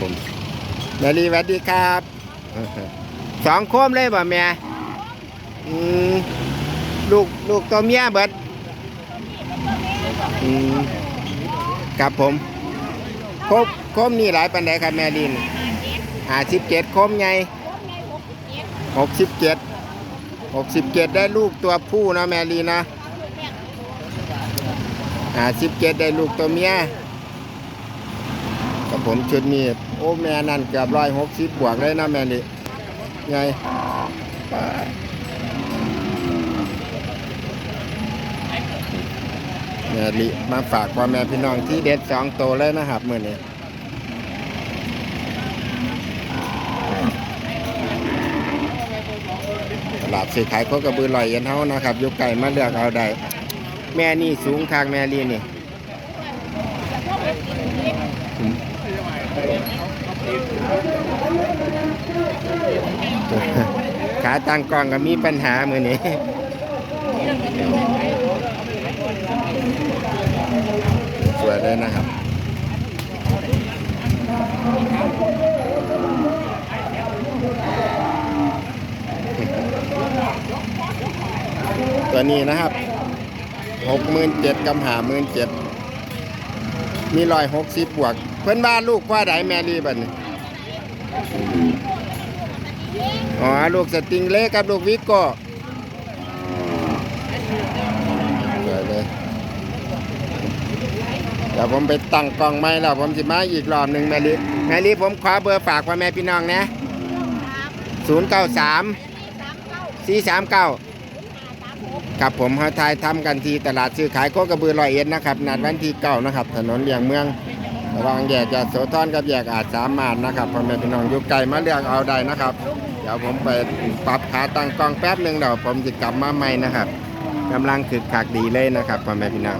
ผมแม่ลีสวัสดีครับสองโคมเลยบ่แม่ลูกลูกตัวเมียเบิดครับผมโคมโคมนี่หลายปันไดครับแม่ลีนหาสิบเจ็ดโคมไงหกสิบเจ็ดหกสิบเจ็ดได้ลูกตัวผู้นะแม่ลีนะหาสิบเจ็ดได้ลูกตัวเมีย กับผมชุดนี้ โอ้แม่นั่นเกือบร้อยหกสิบบวกเลยนะแม่นี่ไงแม่ลิมาฝากพ่อแม่พี่น้องที่เด็ดสองโตเลยนะครับมื่อนี้ตลาดซื้อขายโคกระบือลอยเย็นเฮานะครับยุกไก่มาเลือกเอาได้ แม่นี่สูงทางแม่ลีนี่ ขาตั้งกล้องก็มีปัญหามือนี้สวยเลยนะครับตัวนี้นะครับหกหมื่นเจ็ดกำหาหมื่นเจ็ด มีรอยหกสิบบวก เพื่อนบ้านลูกว่าไดแมรี่บัดนี้อ๋อลูกสติงเล็กกับลูกวิโก้เลยเดี๋ยวผมไปตั้งกล้องไม้แล้วผมจะมาอีกรอบหนึ่งแมลี่แมลี่ผมขอเบอร์ฝากพ่อแม่พี่น้องนะศูนย์เก้าสามสี่สามเก้า ครับผมเฮาทายทำกันที่ตลาดซื้อขายโคกระบือลอยเอ็ดนะครับนัดวันที่เก้านะครับ ถนนเลียงเมืองระหวังแยกจะโสธรกับแยกอาจสามารถนะครับพ่อแม่พี่น้องอยู่ไกลมาเลือกเอาได้นะครับ เดี๋ยวผมไปปรับขาตั้งกล้องแป๊บหนึ่งเดี๋ยวผมจะกลับมาใหม่นะครับกำลังคึกคักดีเลยนะครับพ่อแม่พี่น้อง